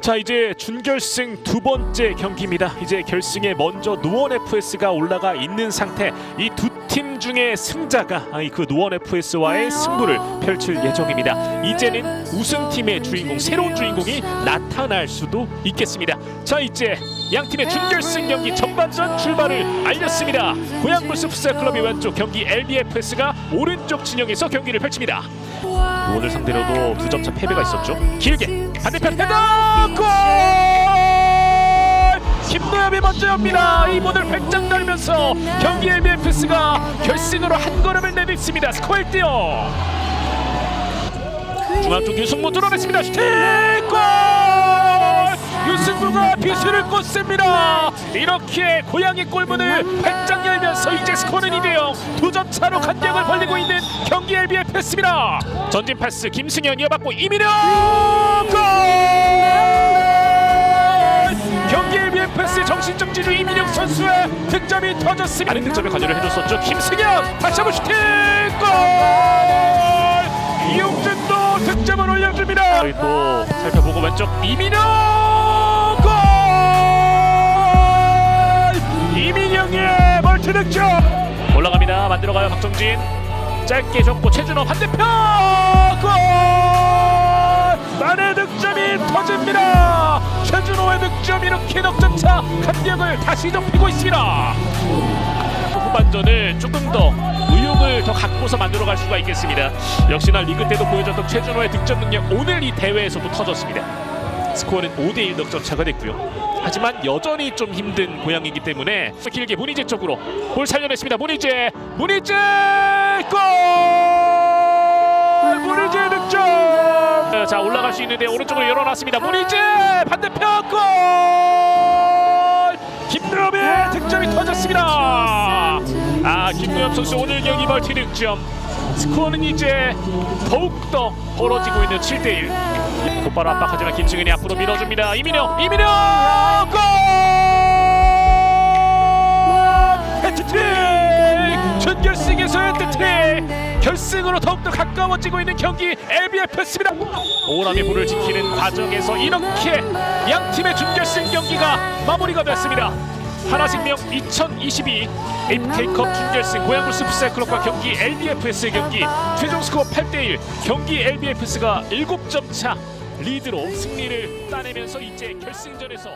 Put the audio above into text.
자 이제 준결승 두 번째 경기입니다. 이제 결승에 먼저 노원 FS가 올라가 있는 상태. 이 두 팀 중에 승자가 아, 그 노원 FS와의 승부를 펼칠 예정입니다. 이제는 우승팀의 주인공, 새로운 주인공이 나타날 수도 있겠습니다. 자 이제 양 팀의 준결승 경기 전반전 출발을 알렸습니다. 고양불스 풋살클럽이 왼쪽 경기 LBFS가 오른쪽 진영에서 경기를 펼칩니다. 오늘 상대로도 두 점차 패배가 있었죠. 길게 반대편 헤더 골! 김노엽이 먼저 엽니다. 이번을 100장 달면서 경기 LBFS가 결승으로 한 걸음을 내딛습니다. 스코어 1대0. 중앙 쪽 유승무 뚫어냈습니다. 슈팅 골! 유승무가 비수를 꽂습니다. 이렇게 고양이 골문을 발짝 열면서 이제 스코어는 2대0 두점 차로 간격을 벌리고 있는 경기 LBFS입니다. 전진 패스 김승현 이어받고 이민영 골! 경기 LBFS 정신적 지주 이민영 선수의 득점이 터졌습니다. 많은 득점에 관여를 해줬었죠. 김승현 다시 한번 슈팅 골! 이용준도 득점을 올려줍니다. 저희 또 살펴보고 왼쪽 이민영 이민영의 멀티 득점 올라갑니다. 만들어가요 박정진 짧게 줬고 최준호 반대편 골! 만의 득점이 터집니다. 최준호의 득점 이렇게 넉점차 간격을 다시 좁히고 있습니다. 후반전을 조금 더 의욕을 더 갖고서 만들어갈 수가 있겠습니다. 역시나 리그 때도 보여줬던 최준호의 득점 능력 오늘 이 대회에서도 터졌습니다. 스코어는 5대1 넉점 차가 됐고요. 하지만 여전히 좀 힘든 고양이기 때문에 길게 문희재 쪽으로 볼 살려냈습니다. 문희재, 문희재 골! 문희재 득점! 자 올라갈 수 있는데 오른쪽으로 열어놨습니다. 문희재 반대편 골! 김노엽의 득점이 터졌습니다. 아 김노엽 선수 오늘 경기 멀티 득점. 스코어는 이제 더욱더 벌어지고 있는 7대1 곧바로 압박하지만 김승현이 앞으로 밀어줍니다. 이민영 이민영 골! 해트트릭! 준결승에서의 해트트릭! 결승으로 더욱더 가까워지고 있는 경기 LBFS입니다. 오람이 볼을 지키는 과정에서 이렇게 양 팀의 준결승 경기가 마무리가 됐습니다 하나생명 2022 APK컵 준결승 고양불스 풋살클럽과 경기 LBFS의 경기. 최종 스코어 8대1 경기 LBFS가 7점 차 리드로 승리를 따내면서 이제 결승전에서